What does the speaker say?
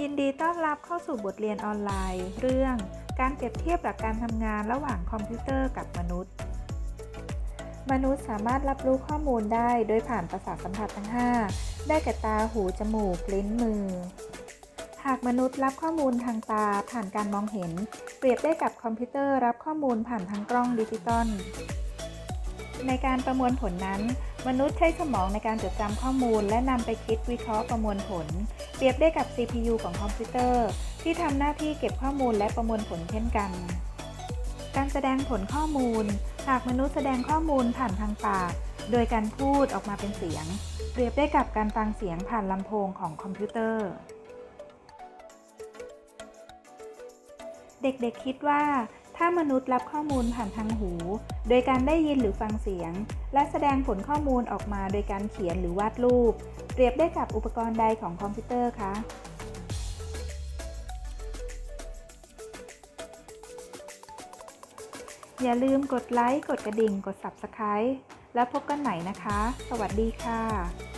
ยินดีต้อนรับเข้าสู่บทเรียนออนไลน์ เรื่อง การเปรียบเทียบหลักการทำงานระหว่างคอมพิวเตอร์กับมนุษย์ มนุษย์สามารถรับรู้ข้อมูลได้โดยผ่านประสาทสัมผัสทั้ง 5 ได้แก่ตาหูจมูกลิ้นมือ หากมนุษย์รับข้อมูลทางตาผ่านการมองเห็น เปรียบได้กับคอมพิวเตอร์รับข้อมูลผ่านทางกล้องดิจิตอลในการประมวลผลนั้น มนุษย์ใช้สมองในการจดจำข้อมูล และนำไปคิดวิเคราะห์ประมวลผล เปรียบได้กับ CPU ของคอมพิวเตอร์ ที่ทำหน้าที่เก็บข้อมูลและประมวลผลเช่นกัน การแสดงผลข้อมูล หากมนุษย์แสดงข้อมูลผ่านทางปาก โดยการพูดออกมาเป็นเสียง เปรียบได้กับการฟังเสียงผ่านลำโพงของคอมพิวเตอร์ เด็กๆคิดว่า ถ้ามนุษย์รับข้อมูลผ่านทางหู โดยการได้ยินหรือฟังเสียง และแสดงผลข้อมูลออกมาโดยการเขียนหรือวาดรูป เปรียบได้กับอุปกรณ์ใดของคอมพิวเตอร์คะอย่าลืมกดไลค์ กดกระดิ่ง กด Subscribe แล้วพบกันใหม่นะคะ สวัสดีค่ะ